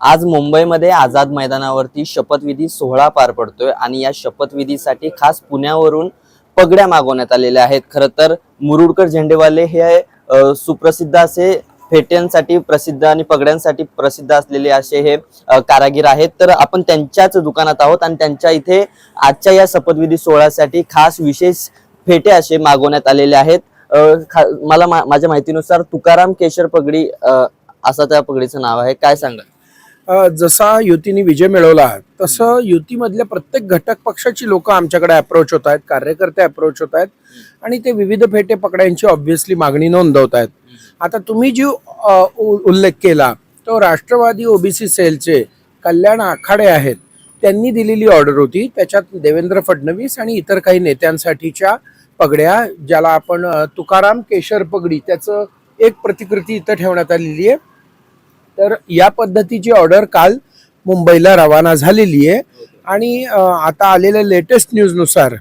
आज मुंबईमध्ये आझाद मैदानावरती शपथविधी सोहळा पार पडतोय आणि या शपथविधीसाठी खास पुण्यावरून पगड्या मागवण्यात आलेल्या आहेत. खरं तर मुरुडकर झेंडेवाले हे सुप्रसिद्ध असे फेट्यांसाठी प्रसिद्ध आणि पगड्यांसाठी प्रसिद्ध असलेले असे हे कारागीर आहेत. तर आपण त्यांच्याच दुकानात आहोत आणि त्यांच्या इथे आजच्या या शपथविधी सोहळ्यासाठी खास विशेष फेटे असे मागवण्यात आलेले आहेत. खा- मला मा- माझ्या माहितीनुसार तुकाराम केशर पगडी असं त्या पगडीचं नाव आहे. काय सांगा जसा युतीने विजय मिळवला तसं युतीमधल्या प्रत्येक घटक पक्षाची लोक आमच्याकडे अप्रोच होत आहेत कार्यकर्ते अप्रोच होत आहेत आणि ते विविध फेटे पकड्यांची ऑब्व्हियसली मागणी नोंदवत आहेत. आता तुम्ही जी उल्लेख केला तो राष्ट्रवादी ओबीसी सेलचे कल्याण आखाडे आहेत त्यांनी दिलेली ऑर्डर होती त्याच्यात देवेंद्र फडणवीस आणि इतर काही नेत्यांसाठीच्या पगड्या ज्याला आपण तुकाराम केशर पगडी त्याचं एक प्रतिकृती इथं ठेवण्यात आलेली आहे. तर या पद्धतीची ऑर्डर काल मुंबईला रवाना झालेली आहे. आणि आता आलेल्या लेटेस्ट न्यूजनुसार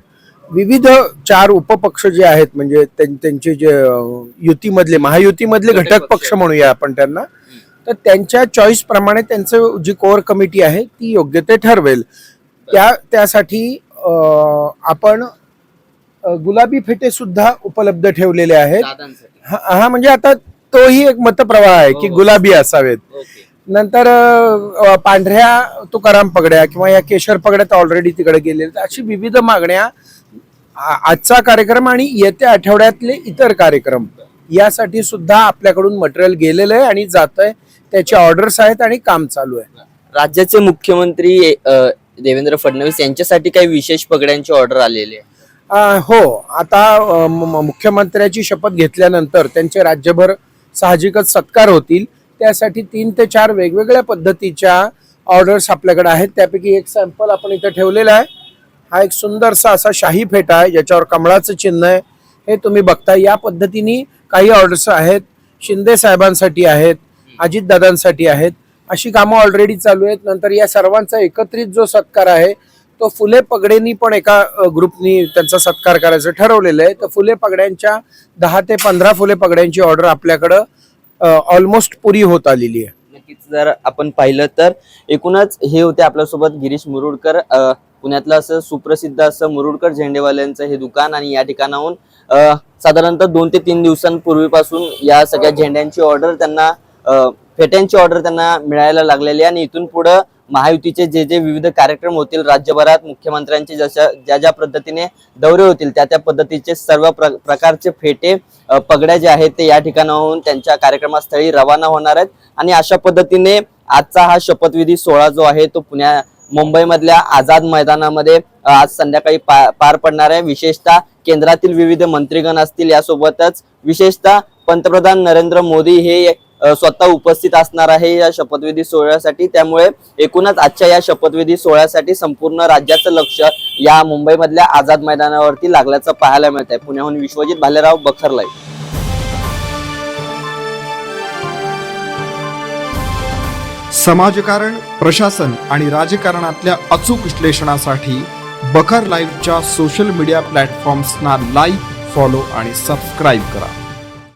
विविध चार उपपक्ष जे आहेत म्हणजे त्यां- त्यांचे जे युतीमधले महायुतीमधले घटक पक्ष. म्हणूया आपण त्यांना. तर त्यांच्या चॉईस प्रमाणे त्यांचं जी कोर कमिटी आहे ती योग्य ते ठरवेल. त्या त्यासाठी आपण गुलाबी फेटे सुद्धा उपलब्ध ठेवलेले आहेत. हा, म्हणजे आता तोही एक मतप्रवाह आहे की हो, हो. गुलाबी असावेत. नंतर पांढऱ्या तुकाराम पगड्या किंवा या केशर पगड्या तर ऑलरेडी तिकडे गेलेल्या. अशी विविध मागण्या आजचा कार्यक्रम आणि येत्या आठवड्यातले इतर कार्यक्रम यासाठी सुद्धा आपल्याकडून मटेरियल गेलेलं आहे आणि जात आहे त्याचे ऑर्डर्स आहेत आणि काम चालू आहे. राज्याचे मुख्यमंत्री देवेंद्र फडणवीस यांच्यासाठी काही विशेष पगड्यांची ऑर्डर आलेली आहे. हो. आता मुख्यमंत्र्याची शपथ घेतल्यानंतर त्यांचे राज्यभर साहजिकच सत्कार होतील. त्यासाठी तीन ते चार वेगवेगळ्या पद्धतीच्या ऑर्डर्स आपल्याकडे आहेत. त्यापैकी एक सॅम्पल आपण इथं ठेवलेला आहे. हा एक सुंदरसा असा शाही फेटा आहे ज्याच्यावर कमळाचं चिन्ह आहे. हे तुम्ही बघता. या पद्धतीने काही ऑर्डर्स आहेत. शिंदे साहेबांसाठी आहेत अजितदादांसाठी आहेत. अशी कामं ऑलरेडी चालू आहेत. नंतर या सर्वांचा एकत्रित जो सत्कार आहे तो फुले पगडेनी पण एका ग्रुपनी त्यांचा सत्कार करायचं ठरवलेलं आहे. तर फुले पगड्यांच्या दहा ते पंधरा फुले पगड्यांची ऑर्डर आपल्याकडं ऑलमोस्ट पुरी होत आलेली आहे. नक्कीच जर आपण पाहिलं तर एकूणच हे होते आपल्यासोबत गिरीश मुरुडकर पुण्यातलं असं सुप्रसिद्ध असं मुरुडकर झेंडेवाल्यांचं हे दुकान आणि या ठिकाणाहून साधारणतः दोन ते तीन दिवसांपूर्वीपासून या सगळ्या झेंड्यांची ऑर्डर त्यांना फेट्यांची ऑर्डर त्यांना मिळायला लागलेली आहे आणि इथून पुढं महायुतीचे जे जे विविध कार्यक्रम होतील राज्यभरात मुख्यमंत्र्यांचे जशा ज्या ज्या पद्धतीने दौरे होतील त्या त्या पद्धतीचे सर्व प्र प्रकारचे फेटे पगड्या जे आहेत ते या ठिकाणाहून त्यांच्या कार्यक्रमास्थळी रवाना होणार आहेत. आणि अशा पद्धतीने आजचा हा शपथविधी सोहळा जो आहे तो पुण्या मुंबईमधल्या आझाद मैदानामध्ये आज संध्याकाळी पा, पार पडणार आहे. विशेषतः केंद्रातील विविध मंत्रीगण असतील यासोबतच विशेषतः पंतप्रधान नरेंद्र मोदी हे स्वतः उपस्थित असणार आहे या शपथविधी सोहळ्यासाठी. त्यामुळे एकूणच आजच्या या शपथविधी सोहळ्यासाठी संपूर्ण राज्याचं लक्ष या मुंबईमधल्या आझाद मैदानावरती लागल्याचं पाहायला मिळत आहे पुण्याहून विश्वजित भालेराव बखरलाई समाजकारण प्रशासन आणि राजकारणातल्या अचूक विश्लेषणासाठी बखर लाईव्हच्या सोशल मीडिया प्लॅटफॉर्म्सना लाईक फॉलो आणि सबस्क्राईब करा.